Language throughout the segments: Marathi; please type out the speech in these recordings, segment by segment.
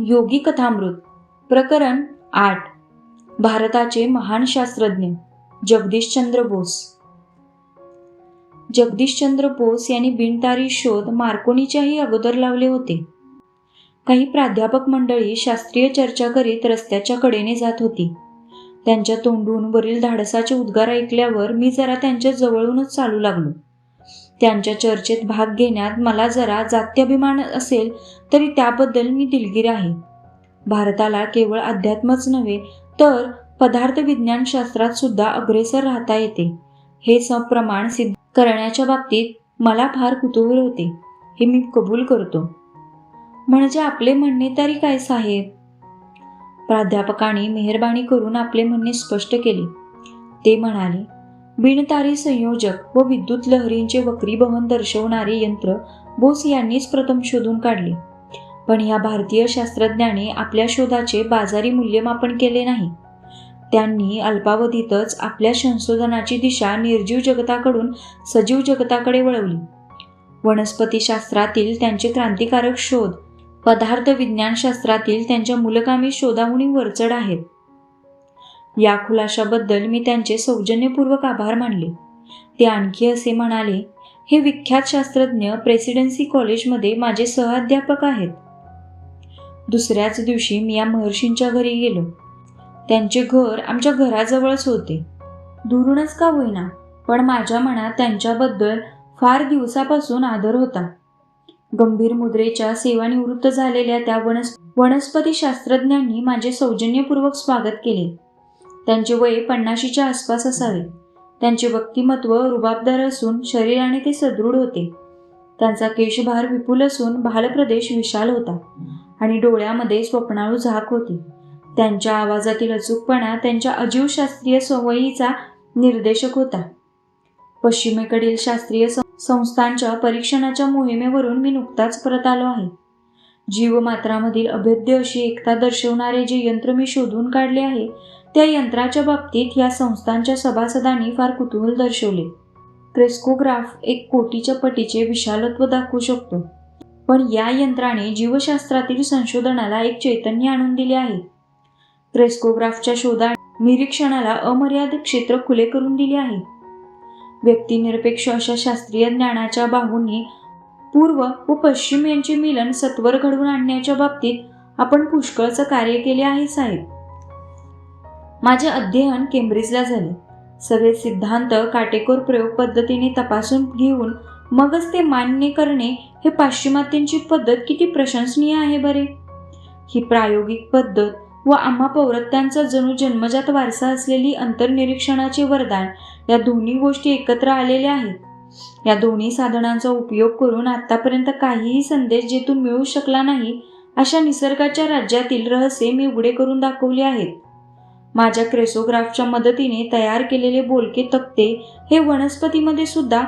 योगी कथामृत प्रकरण आठ भारताचे महान शास्त्रज्ञ जगदीशचंद्र बोस. जगदीशचंद्र बोस यांनी बिनतारी शोध मार्कोनीच्याही अगोदर लावले होते. काही प्राध्यापक मंडळी शास्त्रीय चर्चा करीत रस्त्याच्या कडेने जात होती. त्यांच्या तोंडून वरील धाडसाचे उद्गार ऐकल्यावर मी जरा त्यांच्या जवळूनच चालू लागलो. त्यांच्या चर्चेत भाग घेण्यात मला जरा जात्याभिमान असेल तरी त्याबद्दल मी दिलगीर आहे. भारताला केवळ अध्यात्मच नव्हे तर पदार्थ विज्ञान शास्त्रात सुद्धा अग्रेसर राहता येते. हे सप्रमाण सिद्ध करण्याच्या बाबतीत मला फार कुतूहल होते. हे मी कबूल करतो. म्हणजे आपले म्हणणे तरी काय साहेब? प्राध्यापकाने मेहरबानी करून आपले म्हणणे स्पष्ट केले. ते म्हणाले बिनतारी संयोजक व विद्युत लहरींचे वक्रीभवन दर्शवणारे यंत्र बोस यांनीच प्रथम शोधून काढले. पण या भारतीय शास्त्रज्ञाने आपल्या शोधाचे बाजारी मूल्यमापन केले नाही. त्यांनी अल्पावधीतच आपल्या संशोधनाची दिशा निर्जीव जगताकडून सजीव जगताकडे वळवली. वनस्पतीशास्त्रातील त्यांचे क्रांतिकारक शोध पदार्थ विज्ञानशास्त्रातील त्यांच्या मूलकामी शोधाहुनी वरचढ आहेत. या खुलाशाबद्दल मी त्यांचे सौजन्यपूर्वक आभार मानले. ते आणखी असे म्हणाले हे विख्यात शास्त्रज्ञ प्रेसिडेन्सी कॉलेजमध्ये माझे सहअध्यापक आहेत. दुसऱ्याच दिवशी मी या महर्षींच्या घरी गेलो. त्यांचे घर आमच्या घराजवळच होते. दुरूनच का होईना पण माझ्या मनात त्यांच्याबद्दल फार दिवसापासून आदर होता. गंभीर मुद्रेच्या सेवानिवृत्त झालेल्या त्या वनस्प वनस्पती शास्त्रज्ञांनी माझे सौजन्यपूर्वक स्वागत केले. त्यांचे वय पन्नाशीच्या आसपास असावे. त्यांचे व्यक्तिमत्व रुबाबदार असून शरीराने ते सदृढ होते. त्यांचा केशभार विपुल असून भालप्रदेश विशाल होता आणि डोळ्यामध्ये स्वप्नाळू झाक होती. त्यांच्या आवाजातील अचूकपणा त्यांच्या अजीव शास्त्रीय सवयीचा निर्देशक होता. पश्चिमेकडील शास्त्रीय संस्थांच्या परीक्षणाच्या मोहिमेवरून मी नुकताच परत आलो आहे. जीवमात्रामधील अभेद्य अशी एकता दर्शवणारे जे यंत्र मी शोधून काढले आहे त्या यंत्राच्या बाबतीत या संस्थांच्या सभासदांनी फार कुतूहल दर्शवले. क्रेस्कोग्राफ एक कोटीच्या पटीचे विशालत्व दाखवू शकतो. पण या यंत्राने जीवशास्त्रातील संशोधनाला एक चैतन्य आणून दिले आहे. क्रेस्कोग्राफच्या शोधा निरीक्षणाला अमर्याद क्षेत्र खुले करून दिले आहे. व्यक्तिनिरपेक्ष अशा शास्त्रीय ज्ञानाच्या बाहूंनी पूर्व व पश्चिम यांचे मिलन सत्वर घडवून आणण्याच्या बाबतीत आपण पुष्कळचं कार्य केले आहे साहेब. माझे अध्ययन केम्ब्रिजला झाले. सगळे सिद्धांत काटेकोर प्रयोग पद्धतीने तपासून घेऊन मगच ते मान्य करणे हे पाश्चिमात्यांची पद्धत किती प्रशंसनीय आहे बरे. ही प्रायोगिक पद्धत व आम्हा पौरत्यांचा जणू जन्मजात वारसा असलेली अंतर्निरीक्षणाचे वरदान या दोन्ही गोष्टी एकत्र आलेल्या आहेत. या दोन्ही साधनांचा उपयोग करून आतापर्यंत काहीही संदेश जेथून मिळू शकला नाही अशा निसर्गाच्या राज्यातील रहस्य मी उघडे करून दाखवले आहेत. माझ्या क्रेसोग्राफच्या मदतीने तयार केलेले बोलके तक्ते हे वनस्पतीमध्ये सुद्धा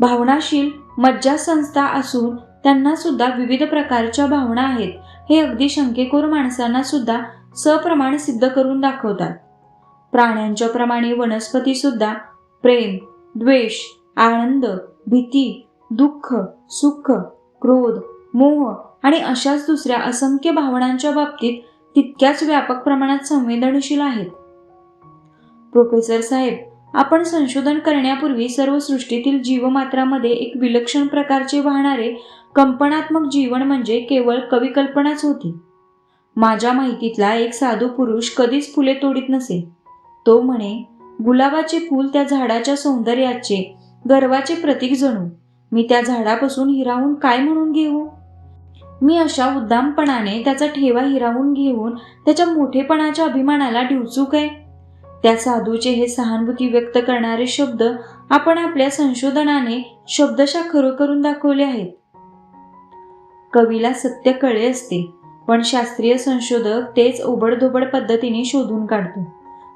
भावनाशील मज्जा संस्था असून त्यांना सुद्धा विविध प्रकारच्या भावना आहेत. हे अगदी शंकेकोर माणसांना सुद्धा सप्रमाण सिद्ध करून दाखवतात. प्राण्यांच्या प्रमाणे वनस्पती सुद्धा प्रेम द्वेष आनंद भीती दुःख सुख क्रोध मोह आणि अशाच दुसऱ्या असंख्य भावनांच्या बाबतीत तितक्याच व्यापक प्रमाणात संवेदनशील आहेत. प्रोफेसर साहेब आपण संशोधन करण्यापूर्वी सर्व सृष्टीतील जीवमात्रामध्ये एक विलक्षण प्रकारचे वाहणारे कंपनात्मक जीवन म्हणजे केवळ कविकल्पनाच होती. माझ्या माहितीतला एक साधू पुरुष कधीच फुले तोडीत नसे. तो म्हणे गुलाबाचे फूल त्या झाडाच्या सौंदर्याचे गर्वाचे प्रतीक जणू. मी त्या झाडापासून हिरावून काय म्हणून घेऊ? मी अशा उद्दामपणाने त्याचा ठेवा हिरावून घेऊन त्याच्या मोठेपणाच्या अभिमानाला डिवचू काय? त्या साधूचे हे सहानुभूती व्यक्त करणारे शब्द आपण आपल्या संशोधनाने शब्दशा खरं करून दाखवले आहेत. कवीला सत्य कळे असते पण शास्त्रीय संशोधक तेच ओबडधोबड पद्धतीने शोधून काढतो.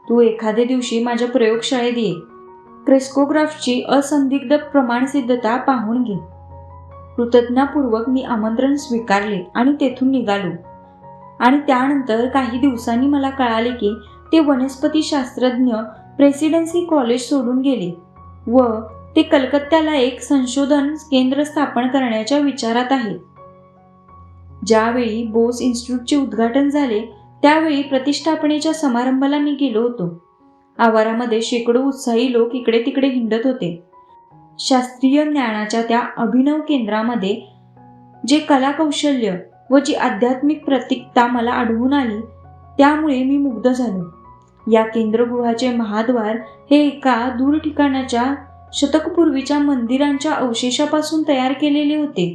तू एखाद्या दिवशी माझ्या प्रयोगशाळेत ये. क्रेस्कोग्राफची असंदिग्ध प्रमाणसिद्धता पाहून घे. कृतज्ञापूर्वक मी आमंत्रण स्वीकारले आणि तेथून निघालो. आणि त्यानंतर काही दिवसांनी मला कळाले की ते वनस्पती शास्त्रज्ञ प्रेसिडेन्सी कॉलेज सोडून गेले व ते कलकत्त्याला एक संशोधन केंद्र स्थापन करण्याच्या विचारात आहेत ज्यावेळी बोस इन्स्टिट्यूटचे उद्घाटन झाले त्यावेळी प्रतिष्ठापनेच्या समारंभाला मी गेलो होतो. आवारामध्ये शेकडो उत्साही लोक इकडे तिकडे हिंडत होते. शास्त्रीय ज्ञानाच्या त्या अभिनव केंद्रामध्ये जे कलाकौशल्य व जी आध्यात्मिक प्रतिकता मला आढळून आली त्यामुळे मी मुग्ध झालो. या केंद्रगृहाचे महाद्वार हे एका दूर ठिकाणाच्या शतकपूर्वीच्या मंदिरांच्या अवशेषापासून तयार केलेले होते.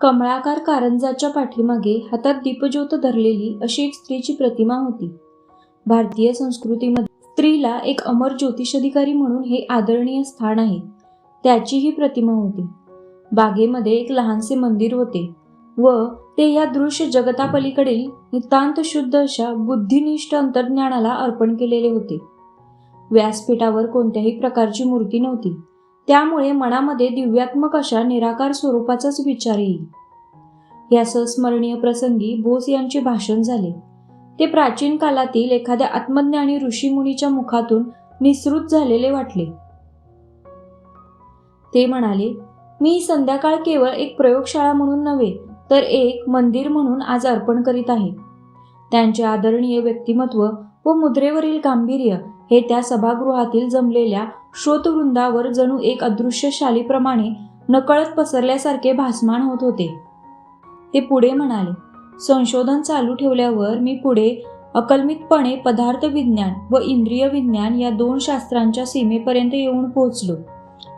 कमळाकार कारंजाच्या पाठीमागे हातात दीपज्योत धरलेली अशी एक स्त्रीची प्रतिमा होती. भारतीय संस्कृतीमध्ये स्त्रीला एक अमर ज्योतिष अधिकारी म्हणून हे आदरणीय स्थान आहे. त्याचीही प्रतिमा होती. बागेमध्ये एक लहानसे मंदिर होते व ते या दृश्य जगतापलीकडील नितांत शुद्ध अशा बुद्धिनिष्ठ अंतर्ज्ञानाला अर्पण केलेले होते. व्यासपीठावर कोणत्याही प्रकारची मूर्ती नव्हती. त्यामुळे मनामध्ये दिव्यात्मक अशा निराकार स्वरूपाचाच विचार येईल. या संस्मरणीय प्रसंगी बोस यांचे भाषण झाले. ते प्राचीन कालातील एखाद्या आत्मज्ञानी ऋषीमुनीच्या मुखातून निसृत झालेले वाटले. ते म्हणाले मी संध्याकाळ केवळ एक प्रयोगशाळा म्हणून नव्हे तर एक मंदिर म्हणून आज अर्पण करीत आहे. त्यांचे आदरणीय व्यक्तिमत्व व मुद्रेवरील गांभीर्य हे त्या सभागृहातील जमलेल्या श्रोतवृंदावर जणू एक अदृश्य शालीप्रमाणे नकळत पसरल्यासारखे भासमान होत होते. ते पुढे म्हणाले संशोधन चालू ठेवल्यावर मी पुढे अकल्मितपणे पदार्थ विज्ञान व इंद्रिय विज्ञान या दोन शास्त्रांच्या सीमेपर्यंत येऊन पोहोचलो.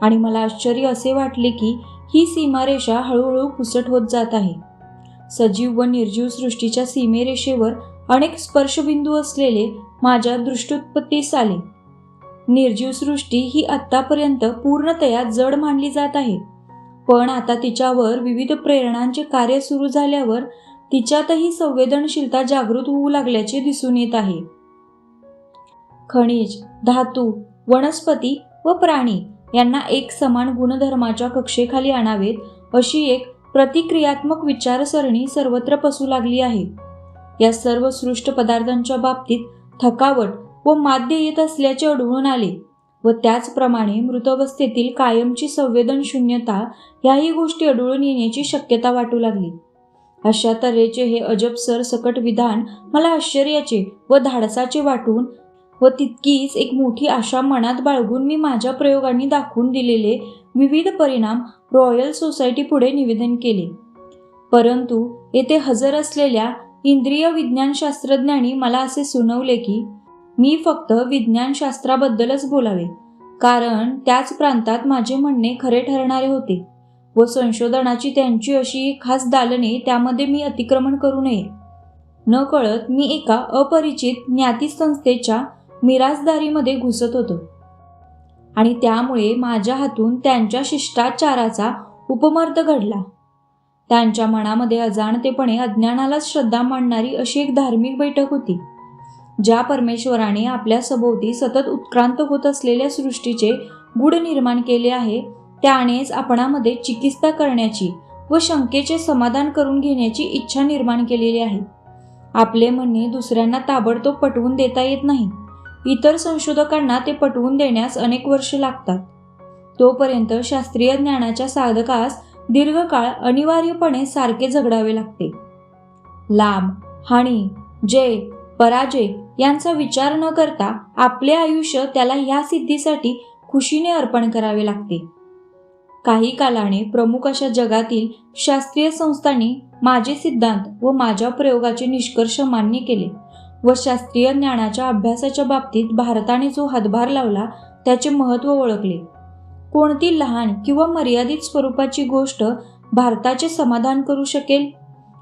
आणि मला आश्चर्य असे वाटले की ही सीमारेषा हळूहळू पुसट होत जात आहे. सजीव व निर्जीव सृष्टीच्या सीमेरेषेवर अनेक स्पर्शबिंदू असलेले माझ्या दृष्टोत्पत्तीस आले. निर्जीव सृष्टी ही आत्तापर्यंत पूर्णतया जड मानली जात आहे. पण आता तिच्यावर विविध प्रेरणांचे कार्य सुरू झाल्यावर तिच्यातही संवेदनशीलता जागृत होऊ लागल्याचे दिसून येत आहे. खनिज धातू वनस्पती व प्राणी यांना एक समान गुणधर्माच्या कक्षेखाली आणावेत अशी एक प्रतिक्रियात्मक विचारसरणी सर्वत्र पसू लागली आहे. या सर्व सृष्ट पदार्थांच्या बाबतीत थकावट व माद्य येत असल्याचे आढळून आले व त्याचप्रमाणे मृतावस्थेतील कायमची संवेदन शून्यता ह्याही गोष्टी आढळून येण्याची शक्यता वाटू लागली. अशा तऱ्हेचे हे अजब सरसकट विधान मला आश्चर्याचे व धाडसाचे वाटून व तितकीच एक मोठी आशा मनात बाळगून मी माझ्या प्रयोगांनी दाखवून दिलेले विविध परिणाम रॉयल सोसायटी पुढे निवेदन केले. परंतु येथे हजर असलेल्या इंद्रिय विज्ञान शास्त्रज्ञांनी मला असे सुनवले की मी फक्त विज्ञानशास्त्राबद्दलच बोलावे कारण त्याच प्रांतात माझे म्हणणे खरे ठरणारे होते व संशोधनाची त्यांची अशी खास दालने त्यामध्ये मी अतिक्रमण करू नये. न कळत मी एका अपरिचित ज्ञाती संस्थेच्या मिराजदारीमध्ये घुसत होतो. आणि त्यामुळे माझ्या हातून त्यांच्या शिष्टाचाराचा उपमर्द घडला. त्यांच्या मनामध्ये अजाणतेपणे अज्ञानालाच श्रद्धा मांडणारी अशी एक धार्मिक बैठक होती ज्या परमेश्वराने आपल्या सभोवती सतत उत्क्रांत होत असलेल्या सृष्टीचे गुढ निर्माण केले आहे त्यानेच आपणामध्ये चिकित्सा करण्याची व शंकेचे समाधान करून घेण्याची इच्छा निर्माण केलेली आहे. आपले म्हणणे दुसऱ्यांना ताबडतोब पटवून देता येत नाही. इतर संशोधकांना ते पटवून देण्यास अनेक वर्ष लागतात. तोपर्यंत शास्त्रीय ज्ञानाच्या साधकास दीर्घकाळ अनिवार्यपणे सारखे झगडावे लागते. लाभ हानी जय पराजय यांचा विचार न करता आपले आयुष्य त्याला ह्या सिद्धीसाठी खुशीने अर्पण करावे लागते. काही कालाने प्रमुख अशा जगातील शास्त्रीय संस्थांनी माझे सिद्धांत व माझ्या प्रयोगाचे निष्कर्ष मान्य केले. व शास्त्रीय ज्ञानाच्या अभ्यासाच्या बाबतीत भारताने जो हातभार लावला त्याचे महत्त्व ओळखले. कोणती लहान किंवा मर्यादित स्वरूपाची गोष्ट भारताचे समाधान करू शकेल?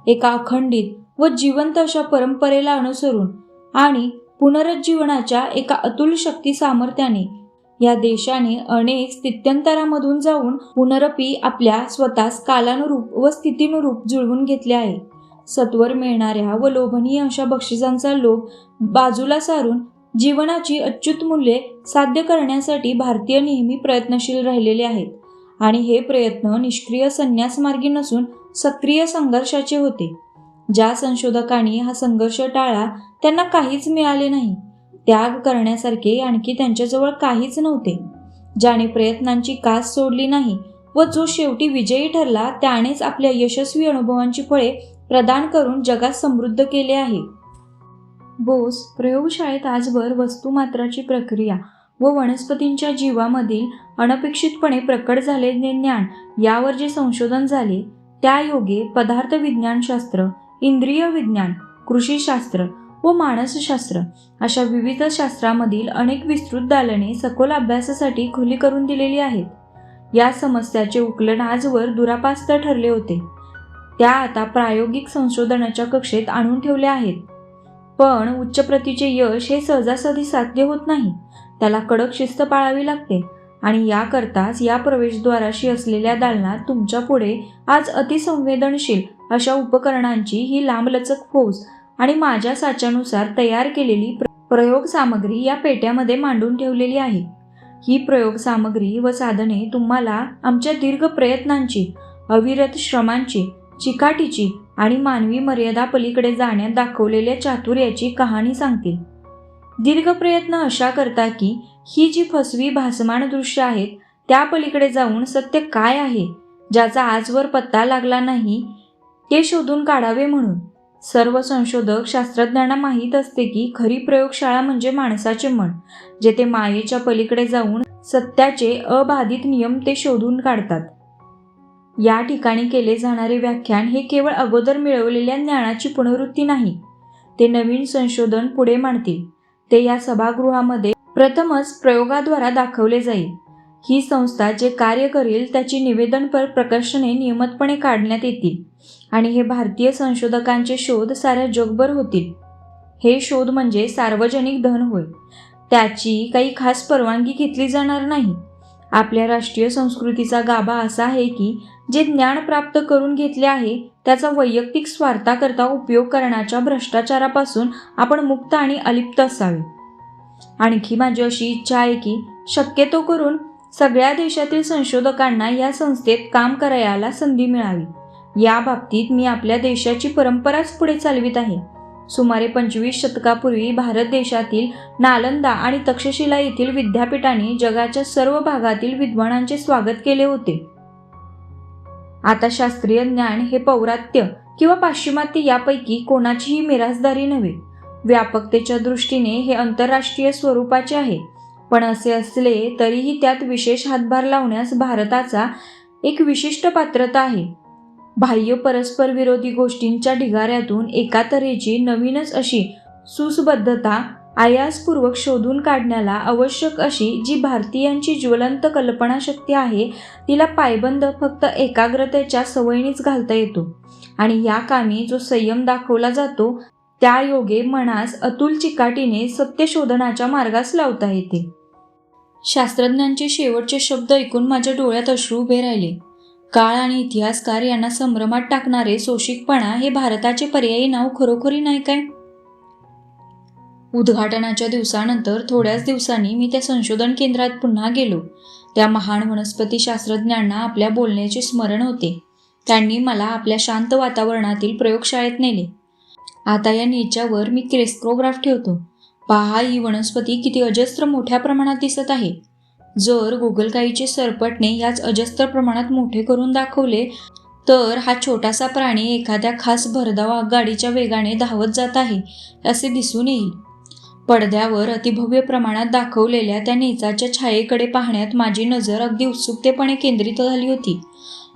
एका अखंडित व जिवंत अशा परंपरेला अनुसरून आणि पुनरुज्जीवनाच्या एका अतुल शक्ती सामर्थ्याने या देशाने अनेक स्थित्यंतरामधून जाऊन पुनरपी आपल्या स्वतःस कालानुरूप व स्थितीनुरूप जुळवून घेतले आहे. सत्वर मिळणाऱ्या व लोभनीय अशा बक्षिसांचा लोभ बाजूला सारून जीवनाची अच्युत मूल्ये साध्य करण्यासाठी भारतीय नेहमी प्रयत्नशील राहिलेले आहेत. आणि हे प्रयत्न निष्क्रिय संन्यास मार्गी नसून सक्रिय संघर्षाचे होते. ज्या संशोधकांनी हा संघर्ष टाळला त्यांना काहीच मिळाले नाही. त्याग करण्यासारखे आणखी त्यांच्याजवळ काहीच नव्हते. ज्याने प्रयत्नांची कास सोडली नाही व जो शेवटी विजयी ठरला त्यानेच आपल्या यशस्वी अनुभवांची फळे प्रदान करून जगात समृद्ध केले आहे. बोस प्रयोगशाळेत आजवर वस्तुमात्राची प्रक्रिया व वनस्पतींच्या जीवामधील अनपेक्षितपणे प्रकट झालेले ज्ञान यावर जे संशोधन झाले त्या योगे पदार्थ विज्ञानशास्त्र इंद्रिय विज्ञान कृषीशास्त्र व मानसशास्त्र अशा विविध शास्त्रामधील अनेक विस्तृत दालने सखोल अभ्यासासाठी खुली करून दिलेली आहेत. या समस्याचे उकलन आजवर दुरापास्त ठरले होते. त्या आता प्रायोगिक संशोधनाच्या कक्षेत आणून ठेवल्या आहेत. पण उच्च प्रतीचे यश हे सहजासहजी साध्य होत नाही. त्याला कडक शिस्त पाळावी लागते आणि याकरताच या प्रवेशद्वाराशी असलेल्या दालनात तुमच्यापुढे आज अतिसंवेदनशील अशा उपकरणांची ही लांबलचक फौज आणि माझ्या साच्यानुसार तयार केलेली प्र- प्रयोग सामग्री या पेट्यामध्ये मांडून ठेवलेली आहे. ही प्रयोग सामग्री व साधने तुम्हाला आमच्या दीर्घ प्रयत्नांची अविरत श्रमांची चिकाटीची आणि मानवी मर्यादा पलीकडे जाण्यात दाखवलेल्या चातुर्याची कहाणी सांगतील दीर्घ प्रयत्न अशा करता की ही जी फसवी भासमान दृश्य आहेत त्या पलीकडे जाऊन सत्य काय आहे ज्याचा आजवर पत्ता लागला नाही ते शोधून काढावे म्हणून. सर्व संशोधक शास्त्रज्ञांना माहीत असते की खरी प्रयोगशाळा म्हणजे माणसाचे मन जेथे मायेच्या पलीकडे जाऊन सत्याचे अबाधित नियम ते शोधून काढतात. या ठिकाणी केले जाणारे व्याख्यान हे केवळ अगोदर मिळवलेल्या ज्ञानाची पुनरुक्ती नाही ते नवीन संशोधन पुढे मांडतील. ते या सभागृहामध्ये प्रथमच प्रयोगाद्वारा दाखवले जाईल. ही संस्था जे कार्य करेल त्याची निवेदनपर प्रकर्षणे नियमितपणे काढण्यात येतील आणि हे भारतीय संशोधकांचे शोध साऱ्या जगभर होतील. हे शोध म्हणजे सार्वजनिक धन होय. त्याची काही खास परवानगी घेतली जाणार नाही. आपल्या राष्ट्रीय संस्कृतीचा गाभा असा आहे की जे ज्ञान प्राप्त करून घेतले आहे त्याचा वैयक्तिक स्वार्थाकरता उपयोग करण्याच्या भ्रष्टाचारापासून आपण मुक्त आणि अलिप्त असावे. आणखी माझी अशी इच्छा आहे की शक्यतो करून सगळ्या देशातील संशोधकांना या संस्थेत काम करायला संधी मिळावी. या बाबतीत मी आपल्या देशाची परंपराच पुढे चालवित आहे. सुमारे पंचवीस शतकापूर्वी भारत देशातील नालंदा आणि तक्षशिला येथील विद्यापीठाने जगाच्या सर्व भागातील विद्वानांचे स्वागत केले होते. आता शास्त्रीय ज्ञान हे पौरात्य किंवा पाश्चिमात्य यापैकी कोणाचीही मिरासदारी नव्हे. व्यापकतेच्या दृष्टीने हे आंतरराष्ट्रीय स्वरूपाचे आहे. पण असे असले तरीही त्यात विशेष हातभार लावण्यास भारताचा एक विशिष्ट पात्रता आहे. बाह्य परस्पर विरोधी गोष्टींच्या ढिगाऱ्यातून एका तऱ्हेची नवीनच अशी सुसबद्धता आयासपूर्वक शोधून काढण्याला आवश्यक अशी जी भारतीयांची ज्वलंत कल्पनाशक्ती आहे तिला पायबंद फक्त एकाग्रतेच्या सवयीनेच घालता येतो. आणि या कामी जो संयम दाखवला जातो त्या योगे मनास अतुल चिकाटीने सत्य शोधनाच्या मार्गास लावता येते. शास्त्रज्ञांचे शेवटचे शब्द ऐकून माझ्या डोळ्यात अश्रू उभे राहिले. काळ आणि इतिहासकार यांना संभ्रमात टाकणारे सोशिकपणा हे भारताचे पर्यायी नाव खरोखरी नाही काय? उद्घाटनाच्या दिवसानंतर थोड्याच दिवसांनी मी त्या संशोधन केंद्रात पुन्हा गेलो. त्या महान वनस्पती शास्त्रज्ञांना आपल्या बोलण्याचे स्मरण होते. त्यांनी मला आपल्या शांत वातावरणातील प्रयोगशाळेत नेले. आता या नेच्यावर मी क्रेस्क्रोग्राफ ठेवतो. पहा ही वनस्पती किती अजस्त्र मोठ्या प्रमाणात दिसत आहे. जर गोगलगाईचे सरपटणे याच अजस्त्र प्रमाणात मोठे करून दाखवले तर हा छोटासा प्राणी एखाद्या खास भरधाव गाडीच्या वेगाने धावत जात आहे असे दिसून येईल. पडद्यावर अतिभव्य प्रमाणात दाखवलेल्या त्या नेचाच्या छायेकडे पाहण्यात माझी नजर अगदी उत्सुकतेपणे केंद्रित झाली होती.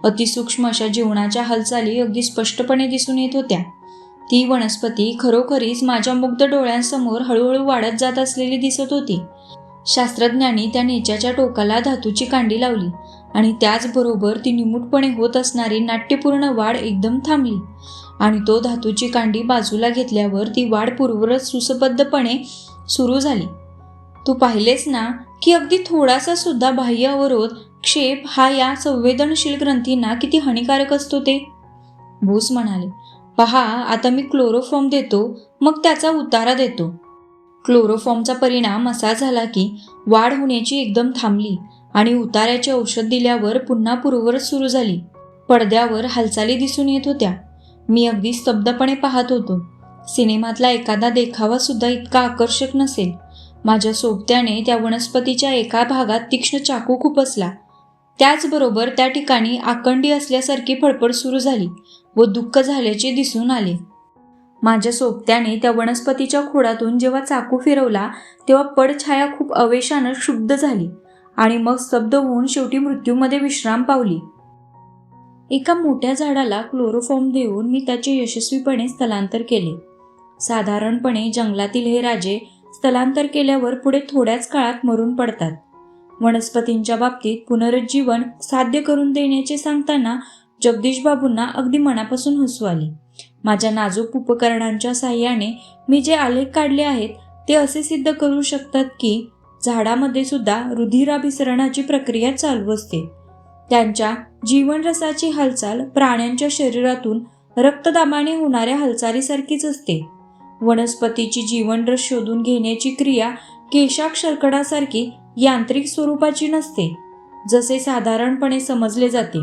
अतिसूक्ष्म अशा जीवनाच्या हालचाली अगदी स्पष्टपणे दिसून येत होत्या. ती वनस्पती खरोखरीच माझ्या मुग्ध डोळ्यांसमोर हळूहळू वाढत जात असलेली दिसत होती. शास्त्रज्ञांनी त्या नेच्याच्या टोकाला धातूची कांडी लावली आणि त्याचबरोबर ती निमूटपणे होत असणारी नाट्यपूर्ण वाढ एकदम थांबली. आणि तो धातूची कांडी बाजूला घेतल्यावर ती वाढ पूर्वरच सुसबद्धपणे सुरू झाली. तू पाहिलेस ना की अगदी थोडासा सुद्धा बाह्य अवरोध क्षेप हा या संवेदनशील ग्रंथींना किती हानिकारक असतो ते? बोस म्हणाले पहा आता मी क्लोरोफॉर्म देतो मग त्याचा उतारा देतो. क्लोरोफॉर्मचा परिणाम असा झाला की वाढ होण्याची एकदम थांबली आणि उतार्याचे औषध दिल्यावर पुन्हा पूर्वरच सुरू झाली. पडद्यावर हालचाली दिसून येत होत्या. मी अगदी स्तब्धपणे पाहत होतो. सिनेमातला एखादा देखावा सुद्धा इतका आकर्षक नसेल. माझ्या सोबत्याने त्या वनस्पतीच्या एका भागात तीक्ष्ण चाकू खुपसला त्याचबरोबर त्या ठिकाणी आकंडी असल्यासारखी फडफड सुरू झाली व दुःख झाल्याचे दिसून आले. माझ्या सोबत्याने त्या वनस्पतीच्या खोडातून जेव्हा चाकू फिरवला तेव्हा पडछाया खूप अवेशानं क्षुब्ध झाली आणि मग स्तब्ध होऊन शेवटी मृत्यूमध्ये विश्राम पावली. एका मोठ्या झाडाला क्लोरोफॉर्म देऊन मी त्याचे यशस्वीपणे स्थलांतर केले. साधारणपणे जंगलातील हे राजे स्थलांतर केल्यावर पुढे थोड्याच काळात मरून पडतात. वनस्पतींच्या बाबतीत पुनरुज्जीवन साध्य करून देण्याचे सांगताना जगदीशबाबूंना अगदी मनापासून हसू आले. माझ्या नाजूक उपकरणांच्या साह्याने मी जे आलेख काढले आहेत ते असे सिद्ध करू शकतात की झाडामध्ये सुद्धा रुधिराभिसरणाची प्रक्रिया चालू असते. त्यांच्या जीवनरसाची हालचाल प्राण्यांच्या शरीरातून रक्तदाबाने होणाऱ्या हालचालीसारखीच असते. वनस्पतीची जीवनरस शोधून घेण्याची क्रिया केशाक्षरकडासारखी यांत्रिक स्वरूपाची नसते जसे साधारणपणे समजले जाते.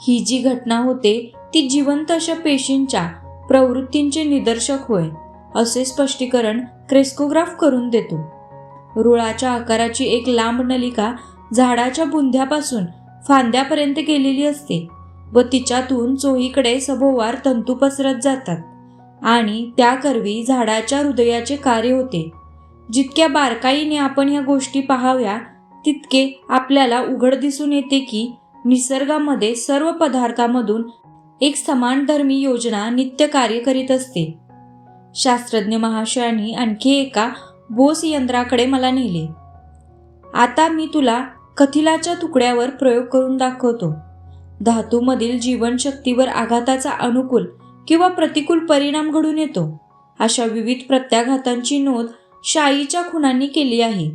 ही जी घटना होते ती जिवंत अशा पेशींच्या प्रवृत्तींचे निदर्शक होय असे स्पष्टीकरण क्रेस्कोग्राफ करून देतो. रुळाच्या आकाराची एक लांब नलिका झाडाच्या बुंध्यापासून फांद्यापर्यंत गेलेली असते व तिच्यातून चोहीकडे सभोवार तंतू पसरत जातात. आणि त्याकरवी झाडाच्या हृदयाचे कार्य होते. जितक्या बारकाईने आपण ह्या गोष्टी पाहाव्या तितके आपल्याला उघड दिसून येते की निसर्गामध्ये सर्व पदार्थामधून एक समानधर्मी योजना नित्य कार्य करीत असते. शास्त्रज्ञ महाशयांनी आणखी एका बोस यंत्राकडे मला नेले. आता मी तुला कथिलाच्या तुकड्यावर प्रयोग करून दाखवतो. धातूमधील जीवनशक्तीवर आघाताचा अनुकूल किंवा प्रतिकूल परिणाम घडून येतो अशा विविध प्रत्याघातांची नोंद शाईच्या खुणांनी केली आहे.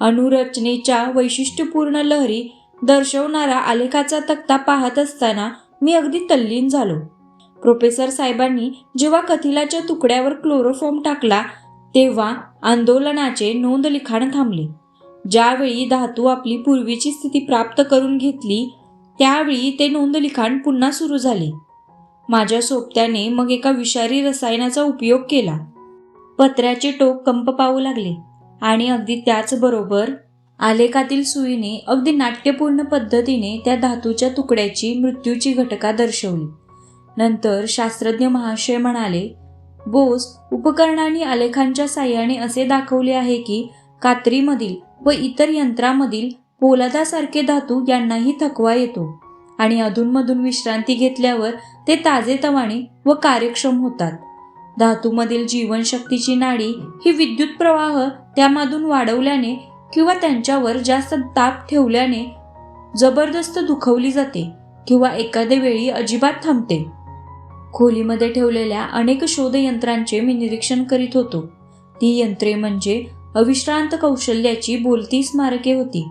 अणुरचनेच्या वैशिष्ट्यपूर्ण लहरी दर्शवणारा आलेखाचा तक्ता पाहत असताना मी अगदी तल्लीन झालो. प्रोफेसर साहेबांनी जेव्हा कथिलाच्या तुकड्यावर क्लोरोफॉर्म टाकला तेव्हा आंदोलनाचे नोंद लिखाण थांबले. ज्यावेळी धातू आपली पूर्वीची स्थिती प्राप्त करून घेतली त्यावेळी ते नोंद लिखाण पुन्हा सुरू झाले. माझ्या सोबत्याने मग एका विषारी रसायनाचा उपयोग केला. पत्र्याचे टोक कंप पाहू लागले आणि अगदी त्याचबरोबर आलेखातील सुईने अगदी नाट्यपूर्ण पद्धतीने त्या धातूच्या तुकड्याची मृत्यूची घटका दर्शवली. नंतर शास्त्रज्ञ महाशय म्हणाले बोस उपकरणांनी आलेखांच्या साह्याने असे दाखवले आहे की कात्रीमधील व इतर यंत्रामधील पोलादासारखे धातू यांनाही थकवा येतो. आणि अधूनमधून विश्रांती घेतल्यावर ते ताजेतवाने व कार्यक्षम होतात. धातूमधील जीवनशक्तीची नाडी ही विद्युत प्रवाह त्यामधून वाढवल्याने किंवा त्यांच्यावर जास्त ताप ठेवल्याने जबरदस्त दुखवली जाते किंवा एखाद्या वेळी अजिबात थांबते. खोलीमध्ये ठेवलेल्या अनेक शोधयंत्रांचे मी निरीक्षण करीत होतो. ती यंत्रे म्हणजे अविश्रांत कौशल्याची बोलती स्मारके होती.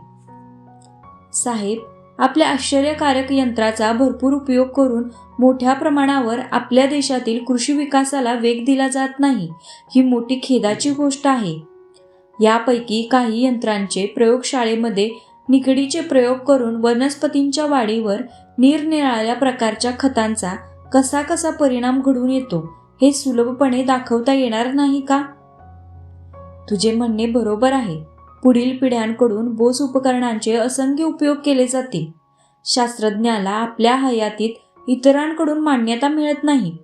साहेब आपल्या आश्चर्यकारक यंत्राचा भरपूर उपयोग करून मोठ्या प्रमाणावर आपल्या देशातील कृषी विकासाला वेग दिला जात नाही ही मोठी खेदाची गोष्ट आहे. यापैकी काही यंत्रांचे प्रयोगशाळेमध्ये निकडीचे प्रयोग करून वनस्पतींच्या वाढीवर निरनिराळ्या प्रकारच्या खतांचा कसा कसा परिणाम घडून येतो हे सुलभपणे दाखवता येणार नाही का? तुझे म्हणणे बरोबर आहे. पुढील पिढ्यांकडून बोस उपकरणांचे असंख्य उपयोग केले जातील. शास्त्रज्ञाला आपल्या हयातीत इतरांकडून मान्यता मिळत नाही.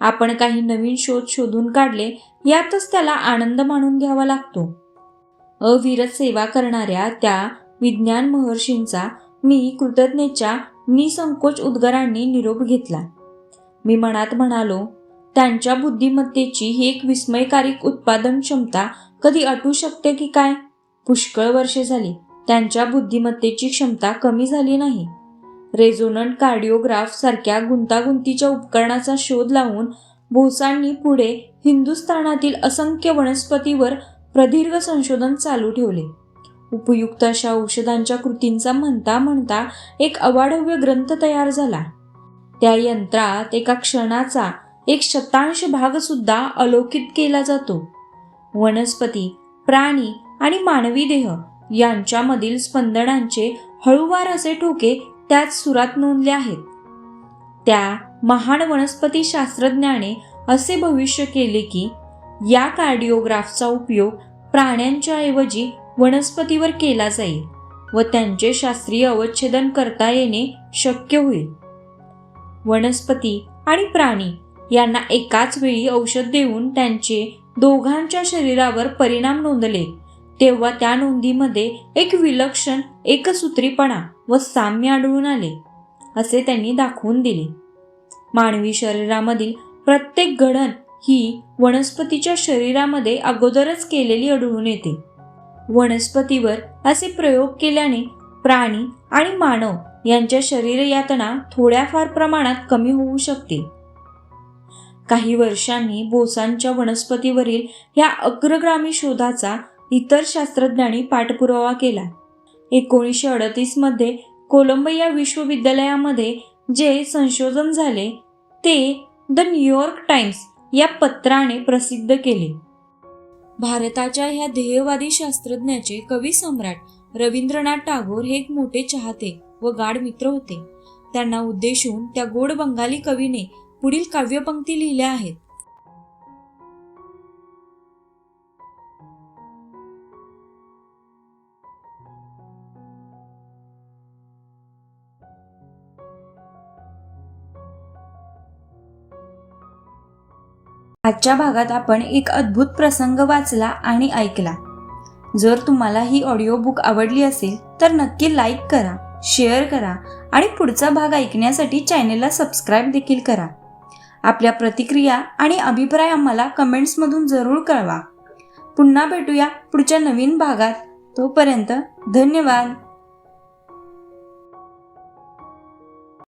आपण काही नवीन शोध शोधून काढले यातच त्याला आनंद मानून घ्यावा लागतो. अविरत सेवा करणाऱ्या त्या विज्ञान महर्षींचा मी कृतज्ञेच्या निसंकोच उद्गारांनी निरोप घेतला. मी मनात म्हणालो त्यांच्या बुद्धिमत्तेची ही एक विस्मयकारिक उत्पादन क्षमता कधी अटू शकते की काय? पुष्कळ वर्षे झाली त्यांच्या बुद्धिमत्तेची क्षमता कमी झाली नाही. रेझोनंट कार्डिओग्राफ सारख्या गुंतागुंतीच्या उपकरणाचा शोध लावून बोसांनी पुढे हिंदुस्थानातील असंख्य वनस्पतीवर प्रदीर्घ संशोधन चालू ठेवले. उपयुक्त अशा औषधांच्या कृतींचा म्हणता म्हणता एक अवाढव्य ग्रंथ तयार झाला. त्या यंत्रात एका क्षणाचा एक शतांश भाग सुद्धा अलोकित केला जातो. वनस्पती प्राणी आणि मानवी देह यांच्यामधील स्पंदनांचे हळूवार असे ठोके त्याच सुरात नोंदले आहेत. त्या महान वनस्पती शास्त्रज्ञाने असे भविष्य केले की या कार्डिओग्राफचा उपयोग प्राण्यांच्या ऐवजी वनस्पतीवर केला जाईल व त्यांचे शास्त्रीय अवच्छेदन करता येणे शक्य होईल. वनस्पती आणि प्राणी यांना एकाच वेळी औषध देऊन त्यांचे दोघांच्या शरीरावर परिणाम नोंदले. तेव्हा त्या नोंदीमध्ये एक विलक्षण एकसूत्रीपणा व साम्य आढळून आले असे त्यांनी दाखवून दिले. मानवी शरीरामधील प्रत्येक घडण ही वनस्पतीच्या शरीरामध्ये अगोदरच केलेली आढळून येते. वनस्पतीवर असे प्रयोग केल्याने प्राणी आणि मानव यांच्या शरीर यातना थोड्याफार प्रमाणात कमी होऊ शकते. काही वर्षांनी बोसांच्या वनस्पतीवरील या अग्रगामी शोधाचा इतर शास्त्रज्ञांनी पाठपुरावा केला. एकोणीसशे अडतीसमध्ये कोलंबिया विश्वविद्यालयामध्ये जे संशोधन झाले ते द न्यूयॉर्क टाइम्स या पत्राने प्रसिद्ध केले. भारताच्या ह्या ध्येयवादी शास्त्रज्ञाचे कवी सम्राट रवींद्रनाथ टागोर हे एक मोठे चाहते व गाढ मित्र होते. त्यांना उद्देशून त्या गोड बंगाली कवीने पुढील काव्यपंक्ती लिहिल्या आहेत. आजच्या भागात आपण एक अद्भुत प्रसंग वाचला आणि ऐकला. जर तुम्हाला ही ऑडिओ बुक आवडली असेल तर नक्की लाईक करा शेअर करा आणि पुढचा भाग ऐकण्यासाठी चॅनेलला सबस्क्राईब देखील करा. आपल्या प्रतिक्रिया आणि अभिप्राय आम्हाला कमेंट्समधून जरूर कळवा. पुन्हा भेटूया पुढच्या नवीन भागात. तोपर्यंत धन्यवाद.